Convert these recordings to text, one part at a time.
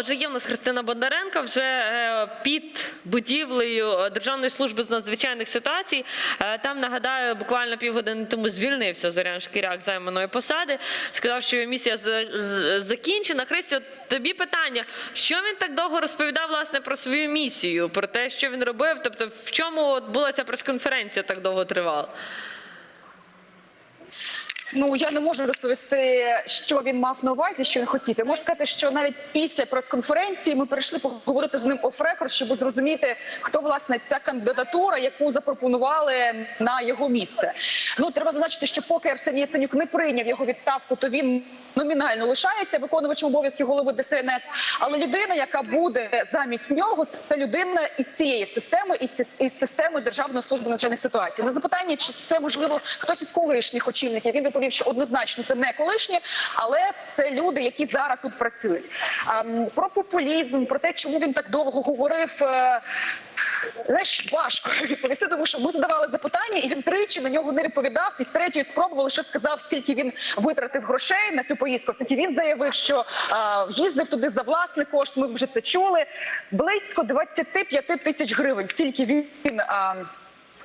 Отже, є в нас Христина Бондаренко вже е, під будівлею Державної служби з надзвичайних ситуацій. Е, Там нагадаю, буквально півгодини тому звільнився Зорян Шкіряк займаної посади. Сказав, що місія закінчена. Христі, от тобі питання: що він так довго розповідав власне про свою місію, про те, що він робив? Тобто, в чому була ця прес-конференція так довго тривала? Ну я не можу розповісти, що він мав на увазі, що він хотів. Я можу сказати, що навіть після прес-конференції ми перейшли поговорити з ним оф-рекорд, щоб зрозуміти, хто власне ця кандидатура, яку запропонували на його місце. Ну треба зазначити, що поки Арсеній Яценюк не прийняв його відставку, то він номінально лишається виконувачем обов'язків голови ДСНС. Але людина, яка буде замість нього, це людина із цієї системи, із, системи Державної служби надзвичайних ситуацій. На запитання, чи це можливо хтось із колишніх очільників, він відповів, що однозначно це не колишні, але це люди, які зараз тут працюють. Про популізм, про те, чому він так довго говорив. е, Знаєш, важко відповісти, тому що ми задавали запитання, і він тричі на нього не відповідав. І з третьої спроби лише сказав, скільки він витратив грошей на цю поїздку. Оскільки він заявив, що їздив туди за власний кошт. Ми вже це чули. Близько 25 тисяч гривень. Стільки він.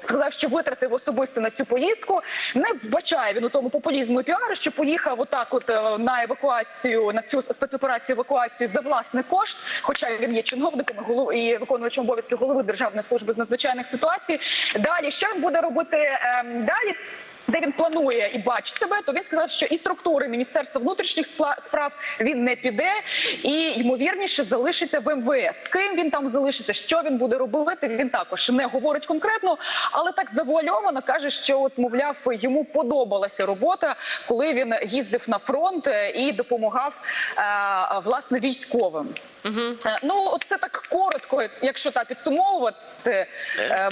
Сказав, що витратив особисто на цю поїздку. Не вбачає він у тому популізму і піару, що поїхав отак, от е, на евакуацію, на цю спецоперацію евакуацію за власний кошт. Хоча він є чиновником і виконувачем обов'язків голови Державної служби з надзвичайних ситуацій. Далі що він буде робити ем, далі? Де він планує і бачить себе, то він сказав, що і структури Міністерства внутрішніх справ він не піде, і ймовірніше залишиться в МВС. З ким він там залишиться, що він буде робити, він також не говорить конкретно, але так завуальовано каже, що от мовляв йому подобалася робота, коли він їздив на фронт е, і допомагав е, власне військовим. Е, Ну, от це так коротко, якщо так підсумовувати.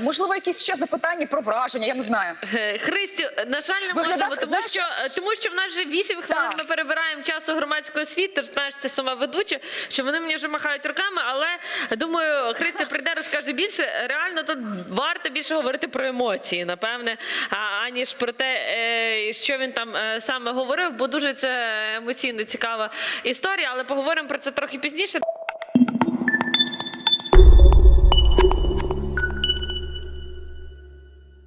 Можливо, якісь ще запитання про враження, я не знаю. Христю, на жаль, не Виглядав, можемо, тому що е, тому що в нас вже 8 хвилин. Так. Ми перебираємо часу громадської освіти. Ти знаєш, ти сама ведуча, що вони мені вже махають руками. Але думаю, Христя прийде, розкаже більше. Реально тут варто більше говорити про емоції, напевне, аніж про те, е, що він там е, саме говорив, бо дуже це емоційно цікава історія. Але поговоримо про це трохи пізніше.